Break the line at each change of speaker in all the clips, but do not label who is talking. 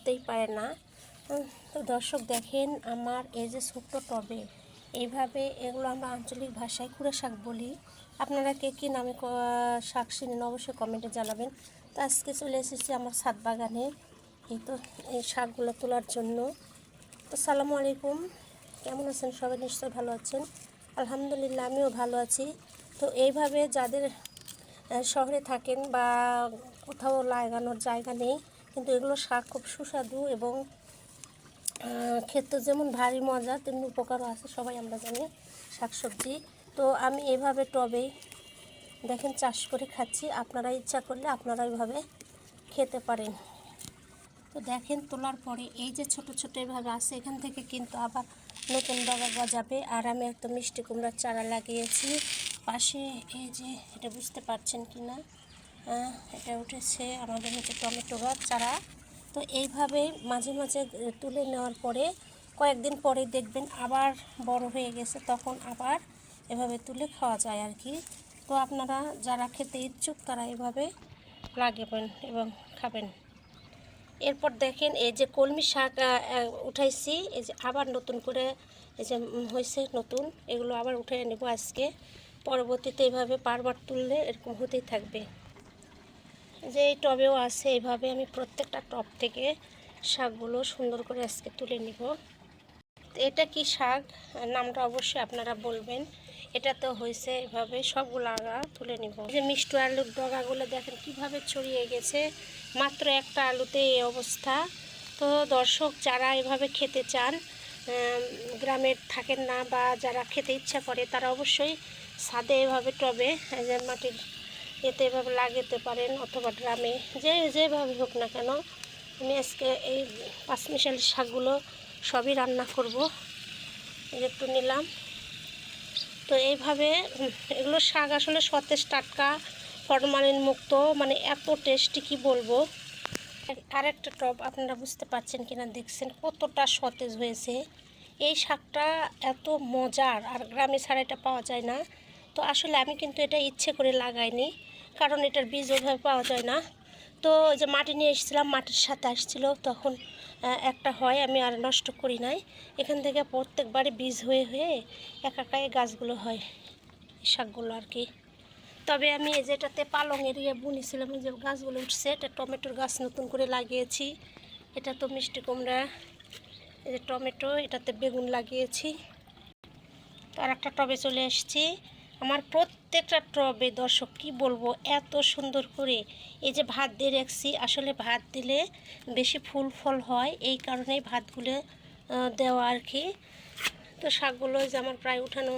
হতেই পারে না। তো দর্শক দেখেন, আমার এই যে ছোট্ট টবে, এইভাবে এগুলো আমরা আঞ্চলিক ভাষায় কুড়ে শাক বলি। আপনারা কে কী নামে শাক চিনেন অবশ্যই কমেন্টে জানাবেন। তো আজকে চলে এসেছি আমার ছাদ বাগানে, এই তো, এই শাকগুলো তোলার জন্য। তো সালামু আলাইকুম, কেমন আছেন? সবাই নিশ্চয়ই ভালো আছেন। আলহামদুলিল্লাহ, আমিও ভালো আছি। তো এইভাবে যাদের শহরে থাকেন বা কোথাও লাগানোর জায়গা নেই কিন্তু এগুলো শাক খুব সুস্বাদু এবং খেতে যেমন ভারী মজা, তেমনি উপকারও আছে, সবাই আমরা জানি শাকসবজি। তো আমি এভাবে টবে দেখেন চাষ করে খাচ্ছি, আপনারা ইচ্ছা করলে আপনারা এইভাবে খেতে পারেন। তো দেখেন তোলার পরে এই যে ছোট ছোট এভাবে আছে, এখান থেকে কিন্তু আবার নতুন ডগা গজাবে। আর আমি একটা মিষ্টি কুমড়ার চারা লাগিয়েছি। পাশে এই যে, এটা বুঝতে পারছেন কি না এটা উঠেছে আমাদের হচ্ছে টমেটো গাছ, চারা। তো এইভাবে মাঝে মাঝে তুলে নেওয়ার পরে কয়েকদিন পরে দেখবেন আবার বড় হয়ে গেছে, তখন আবার এভাবে তুলে খাওয়া যায় আর কি। তো আপনারা যারা খেতে ইচ্ছুক তারা এভাবে লাগাবেন এবং খাবেন। এরপর দেখেন এই যে কলমি শাক উঠাইছি, এই যে আবার নতুন করে এই যে হয়েছে নতুন, এগুলো আবার উঠে নেব আজকে। পরবর্তীতে এভাবে বারবার তুললে এরকম হতেই থাকবে। যে এই টবেও আছে এইভাবে আমি প্রত্যেকটা টব থেকে শাকগুলো সুন্দর করে আজকে তুলে নিব। এটা কি শাক? নামটা অবশ্যই আপনারা বলবেন। এটা তো হয়েছে এভাবে সবগুলো আগা তুলে নিব। যে মিষ্টি আলুর ডগাগুলো দেখেন কীভাবে ছড়িয়ে গেছে। মাত্র একটা আলুতে এই অবস্থা। তো দর্শক, যারা এভাবে খেতে চান গ্রামের থাকেন না বা যারা খেতে ইচ্ছা করে, তারা অবশ্যই ছাদে এভাবে টবে মাটির এতে এভাবে লাগাতে পারেন অথবা ড্রামে, যে যেভাবে হোক না কেন, আমি আজকে এই পাঁচমিশালি শাকগুলো সবই রান্না করব। একটু নিলাম। তো এইভাবে, এগুলো শাক আসলে সতেজ, টাটকা, ফরমালিন মুক্ত মানে এত টেস্টি কি বলব? আরেকটা টব আপনারা বুঝতে পারছেন কিনা, দেখছেন কতটা সতেজ হয়েছে। এই শাকটা এত মজার, আর গ্রামে ছাড়া এটা পাওয়া যায় না। তো আসলে আমি কিন্তু এটা ইচ্ছে করে লাগাইনি। কারণ এটার বীজ ওইভাবে পাওয়া যায় না। তো যে মাটি নিয়ে এসেছিলাম, মাটির সাথে আসছিল, তখন একটা হয়, আমি আর নষ্ট করি নাই। এখান থেকে প্রত্যেকবারে বীজ হয়ে হয়ে একাকায় গাছগুলো হয় শাকগুলো আর কি। তবে আমি এই যেটাতে পালংয়ের ইয়ে বুনেছিলাম যে গাছগুলো উঠছে, এটা টমেটোর গাছ নতুন করে লাগিয়েছি। এটা তো মিষ্টি কুমড়া, এই যে টমেটো, এটাতে বেগুন লাগিয়েছি। আর একটা টবে চলে এসেছি। আমার প্রত্যেকটা টবে দর্শক, কি বলব, এত সুন্দর করে এই যে ভাত দিয়ে রাখছি। আসলে ভাত দিলে বেশি ফুল ফল হয়, এই কারণেই ভাতগুলো দেওয়া আর কি। তো শাকগুলো যে আমার প্রায় উঠানো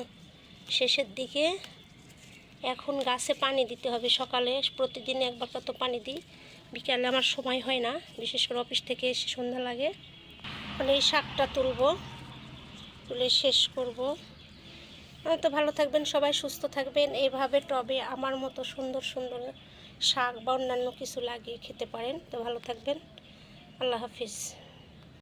শেষের দিকে, এখন গাছে পানি দিতে হবে সকালে। প্রতিদিন একবার কত পানি দিই, বিকালে আমার সময় হয় না, বিশেষ করে অফিস থেকে এসে সন্ধ্যা লাগে। মানে এই শাকটা তুলবো, তুলে শেষ করব। তো ভালো থাকবেন, সবাই সুস্থ থাকবেন। এইভাবে টবে আমার মতো সুন্দর সুন্দর শাক বা অন্যান্য কিছু লাগিয়ে খেতে পারেন। তো ভালো থাকবেন। আল্লাহ হাফিজ।